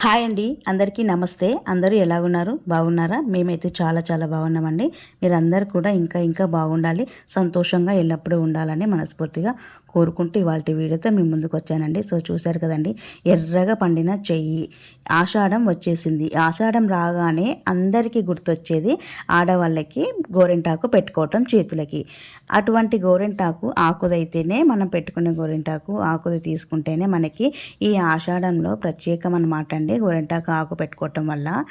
Hi అండి అందరికీ నమస్తే. అందరూ ఎలాగున్నారు? బాగున్నారా? మేమైతే చాలా చాలా బాగున్నామండి. మీరందరూ కూడా ఇంకా ఇంకా బాగుండాలి సంతోషంగా ఎల్లప్పుడూ ఉండాలని మనస్ఫూర్తిగా కోరుకుంటూ ఇవాళ వీడియోతో మేము ముందుకు వచ్చానండి. సో చూశారు కదండి ఎర్రగా పండిన చెయ్యి. ఆషాఢం వచ్చేసింది. ఆషాఢం రాగానే అందరికీ గుర్తొచ్చేది ఆడవాళ్ళకి గోరింటాకు పెట్టుకోవటం చేతులకి. అటువంటి గోరింటాకు ఆకుదైతేనే మనం పెట్టుకునే గోరింటాకు ఆకుది తీసుకుంటేనే మనకి ఈ ఆషాఢంలో ప్రత్యేకం అనమాట అండి గోరింటాకు ఆకు పెట్టుకోవటం వల్ల.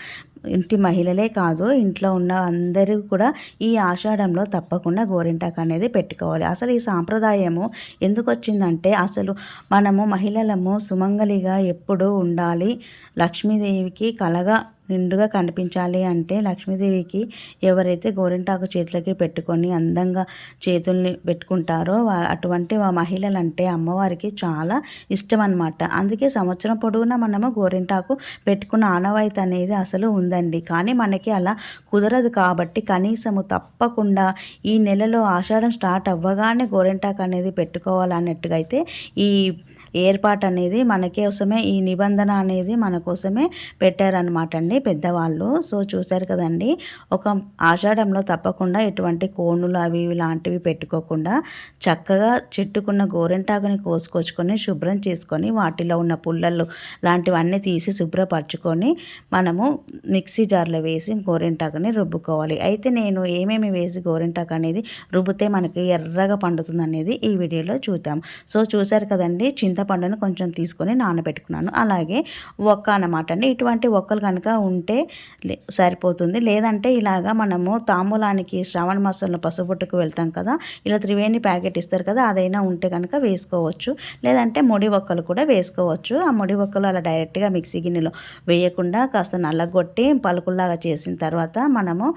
ఇంటి మహిళలే కాదు ఇంట్లో ఉన్న అందరూ కూడా ఈ ఆషాఢంలో తప్పకుండా గోరింటాకు అనేది పెట్టుకోవాలి. అసలు ఈ సాంప్రదాయము ఎందుకు వచ్చిందంటే అసలు మనము మహిళలము సుమంగలిగా ఎప్పుడూ ఉండాలి. లక్ష్మీదేవికి కలగా నిండుగా కనిపించాలి అంటే లక్ష్మీదేవికి ఎవరైతే గోరింటాకు చేతులకి పెట్టుకొని అందంగా చేతుల్ని పెట్టుకుంటారో అటువంటి మహిళలు అంటే అమ్మవారికి చాలా ఇష్టం అనమాట అందుకే సంవత్సరం పొడవునా మనము గోరింటాకు పెట్టుకున్న ఆనవాయితీ అనేది అసలు ఉందండి. కానీ మనకి అలా కుదరదు కాబట్టి కనీసము తప్పకుండా ఈ నెలలో ఆషాఢం స్టార్ట్ అవ్వగానే గోరింటాకు అనేది పెట్టుకోవాలన్నట్టుగా అయితే ఈ ఏర్పాటు అనేది మన కోసమే ఈ నిబంధన అనేది మన కోసమే పెట్టారనమాట అండి పెద్దవాళ్ళు. సో చూశారు కదండి ఒక ఆషాఢంలో తప్పకుండా ఎటువంటి కోణులు అవి లాంటివి పెట్టుకోకుండా చక్కగా చెట్టుకున్న గోరెంటాకుని కోసుకొచ్చుకొని శుభ్రం చేసుకొని వాటిలో ఉన్న పుల్లలు లాంటివన్నీ తీసి శుభ్రపరచుకొని మనము మిక్సీ జార్లో వేసి గోరెంటాకుని రుబ్బుకోవాలి. అయితే నేను ఏమేమి వేసి గోరెంటాకు అనేది రుబ్బితే మనకి ఎర్రగా పండుతుంది అనేది ఈ వీడియోలో చూద్దాం. సో చూశారు కదండి చింతపండును కొంచెం తీసుకొని నానబెట్టుకున్నాను. అలాగే ఒక్క అనమాట అండి. ఇటువంటి ఒక్కలు కనుక ఉంటే సరిపోతుంది. లేదంటే ఇలాగా మనము తాంబూలానికి శ్రావణ మాసంలో పసుపుట్టుకు వెళ్తాం కదా ఇలా త్రివేణి ప్యాకెట్ ఇస్తారు కదా అదైనా ఉంటే కనుక వేసుకోవచ్చు. లేదంటే ముడి ఒక్కలు కూడా వేసుకోవచ్చు. ఆ ముడి ఒక్కలు అలా డైరెక్ట్గా మిక్సీ గిన్నెలో వేయకుండా కాస్త నల్లగొట్టి పలుకుల్లాగా చేసిన తర్వాత మనము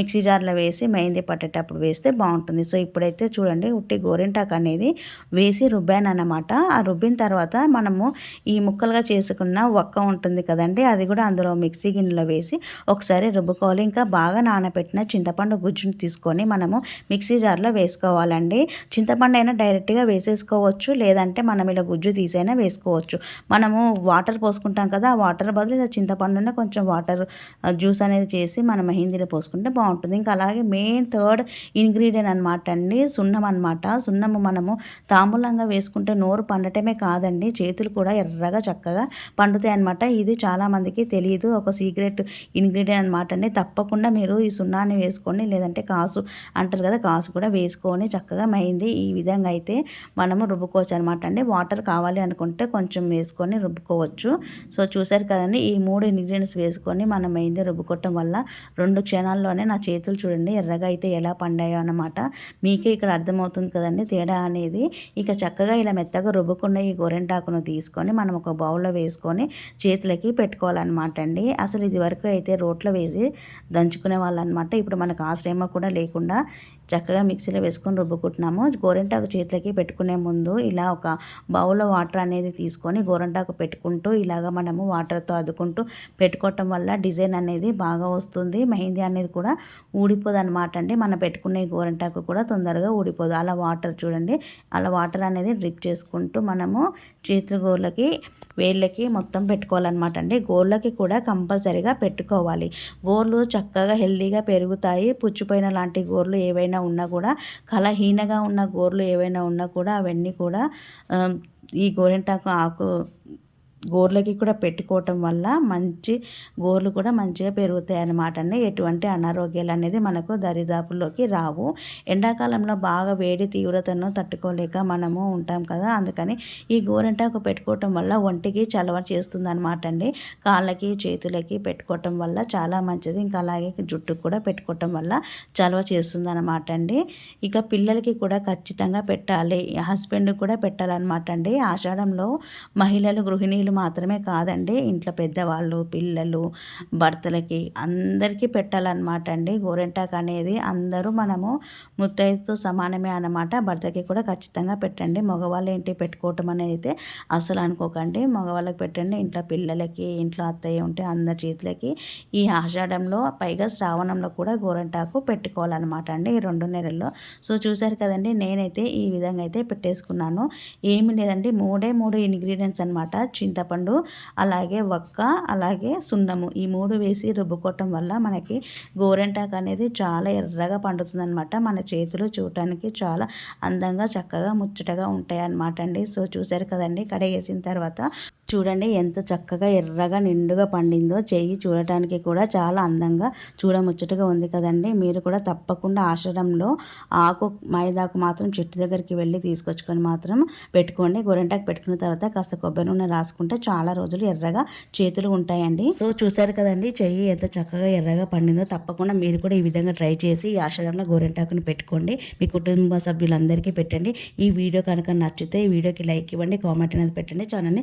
మిక్సీ జార్లో వేసి మెహందీ పట్టేటప్పుడు వేస్తే బాగుంటుంది. సో ఇప్పుడైతే చూడండి ఉట్టి గోరింటాకు అనేది వేసి రుబ్బాను అన్నమాట. ఆ రుబ్బిన తర్వాత మనము ఈ ముక్కలుగా చేసుకున్న ఒక్క ఉంటుంది కదండి అది కూడా అందులో మిక్సీ గిన్నెలో వేసి ఒకసారి రుబ్బుకోవాలి. ఇంకా బాగా నానబెట్టిన చింతపండు గుజ్జును తీసుకొని మనము మిక్సీ జార్లో వేసుకోవాలండి. చింతపండు అయినా డైరెక్ట్గా వేసేసుకోవచ్చు లేదంటే మనం ఇలా గుజ్జు తీసైనా వేసుకోవచ్చు. మనము వాటర్ పోసుకుంటాం కదా ఆ వాటర్ బదులు ఇలా చింతపండునే కొంచెం వాటర్ జ్యూస్ అనేది చేసి మనం మెహందీలో పోసుకుంటే బాగుంటుంది. ఇంకా అలాగే మెయిన్ థర్డ్ ఇంగ్రీడియంట్ అనమాట అండి సున్నం అనమాట సున్నము మనము తాంబూలంగా వేసుకుంటే నోరు పండటమే కాదండి. చేతులు కూడా ఎర్రగా చక్కగా పండుతాయి అనమాట ఇది చాలామందికి తెలియదు ఒక సీక్రెట్ ఇంగ్రీడియంట్ అనమాట అండి. తప్పకుండా మీరు ఈ సున్నాన్ని వేసుకొని లేదంటే కాసు అంటారు కదా కాసు కూడా వేసుకొని చక్కగా మైంది ఈ విధంగా అయితే మనము రుబ్బుకోవచ్చు అనమాట అండి. వాటర్ కావాలి అనుకుంటే కొంచెం వేసుకొని రుబ్బుకోవచ్చు. సో చూసారు కదండి ఈ మూడు ఇంగ్రీడియంట్స్ వేసుకొని మనం మైంది రుబ్బుకోవటం వల్ల రెండు క్షణాల్లోనే నా చేతులు చూడండి ఎర్రగా అయితే ఎలా పండాయో అనమాట మీకే ఇక్కడ అర్థమవుతుంది కదండి తేడా అనేది. ఇక చక్కగా ఇలా మెత్తగా రుబ్బుకున్న ఈ గోరెంటాకును తీసుకొని మనం ఒక బౌల్లో వేసుకొని చేతులకి పెట్టుకోవాలన్నమాట అండి. అసలు ఇది వరకు అయితే రోట్లో వేసి దంచుకునే వాళ్ళు అనమాట ఇప్పుడు మనకు ఆ కూడా లేకుండా చక్కగా మిక్సీలో వేసుకొని రుబ్బుకుంటున్నాము. గోరెంటాకు చేతులకి పెట్టుకునే ముందు ఇలా ఒక బౌల్లో వాటర్ అనేది తీసుకొని గోరెంటాకు పెట్టుకుంటూ ఇలాగ మనము వాటర్తో అద్దుకుంటూ పెట్టుకోవటం వల్ల డిజైన్ అనేది బాగా వస్తుంది. మెహందీ అనేది కూడా ఊడిపోదు అనమాట అండి. మనం పెట్టుకునే గోరెంటాకు కూడా తొందరగా ఊడిపోదు. అలా వాటర్ చూడండి. అలా వాటర్ అనేది డ్రిప్ చేసుకుంటూ మనము చేతుల గోళ్ళకి వేళ్ళకి మొత్తం పెట్టుకోవాలన్నమాట అండి. గోళ్ళకి కూడా కంపల్సరీగా పెట్టుకోవాలి. గోర్లు చక్కగా హెల్దీగా పెరుగుతాయి. పుచ్చిపోయిన లాంటి గోర్లు ఏవైనా ఉన్నా కూడా కళహీనగా ఉన్న గోర్లు ఏవైనా ఉన్నా కూడా అవన్నీ కూడా ఈ గోరింటాకు ఆకు గోర్లకి కూడా పెట్టుకోవటం వల్ల మంచి గోర్లు కూడా మంచిగా పెరుగుతాయి అన్నమాట అండి. ఎటువంటి అనారోగ్యాలు అనేది మనకు దరిదాపుల్లోకి రావు. ఎండాకాలంలో బాగా వేడి తీవ్రతను తట్టుకోలేక మనము ఉంటాం కదా. అందుకని ఈ గోరెంటాకు పెట్టుకోవటం వల్ల ఒంటికి చలవ చేస్తుంది అనమాట అండి. కాళ్ళకి చేతులకి పెట్టుకోవటం వల్ల చాలా మంచిది. ఇంకా అలాగే జుట్టుకు కూడా పెట్టుకోవటం వల్ల చలవ చేస్తుంది అనమాట అండి. ఇక పిల్లలకి కూడా ఖచ్చితంగా పెట్టాలి. హస్బెండ్ కూడా పెట్టాలన్నమాట అండి. ఆషాఢంలో మహిళలు గృహిణీలు మాత్రమే కాదండి. ఇంట్లో పెద్దవాళ్ళు పిల్లలు భర్తలకి అందరికీ పెట్టాలన్నమాట అండి. గోరెంటాకు అనేది అందరూ మనము ముత్తైదుతో సమానమే అన్నమాట. భర్తకి కూడా ఖచ్చితంగా పెట్టండి. మగవాళ్ళు ఏంటి పెట్టుకోవటం అనేది అయితే అసలు అనుకోకండి. మగవాళ్ళకి పెట్టండి. ఇంట్లో పిల్లలకి ఇంట్లో అత్తయ్య ఉంటే అందరి చేతులకి ఈ ఆషాఢంలో పైగా శ్రావణంలో కూడా గోరెంటాకు పెట్టుకోవాలన్నమాట అండి ఈ రెండు నెలల్లో. సో చూసారు కదండి నేనైతే ఈ విధంగా అయితే పెట్టేసుకున్నాను. ఏమి లేదండి మూడే మూడు ఇంగ్రీడియంట్స్ అనమాట చింత చింతపండు అలాగే వక్క అలాగే సున్నము. ఈ మూడు వేసి రుబ్బుకోవటం వల్ల మనకి గోరెంటాకు అనేది చాలా ఎర్రగా పండుతుంది అనమాట మన చేతిలో చూడటానికి చాలా అందంగా చక్కగా ముచ్చటగా ఉంటాయి అనమాట అండి. సో చూసారు కదండి? కడగేసిన తర్వాత చూడండి ఎంత చక్కగా ఎర్రగా నిండుగా పండిందో. చెయ్యి చూడటానికి కూడా చాలా అందంగా చూడముచ్చటగా ఉంది కదండి. మీరు కూడా తప్పకుండా ఆశ్రమంలో ఆకు మైదాకు మాత్రం చెట్టు దగ్గరికి వెళ్ళి తీసుకొచ్చుకొని మాత్రం పెట్టుకోండి. గోరెంటాకు పెట్టుకున్న తర్వాత కాస్త కొబ్బరి నూనె రాసుకుంటే చాలా రోజులు ఎర్రగా చేతులు ఉంటాయండి. సో చూసారు కదండి చెయ్యి ఎంత చక్కగా ఎర్రగా పండిందో. తప్పకుండా మీరు కూడా ఈ విధంగా ట్రై చేసి ఈ ఆశ్రమంలో గోరెంటాకుని పెట్టుకోండి. మీ కుటుంబ సభ్యులందరికీ పెట్టండి. ఈ వీడియో కనుక నచ్చితే ఈ వీడియోకి లైక్ ఇవ్వండి కామెంట్ అనేది పెట్టండి ఛానల్ని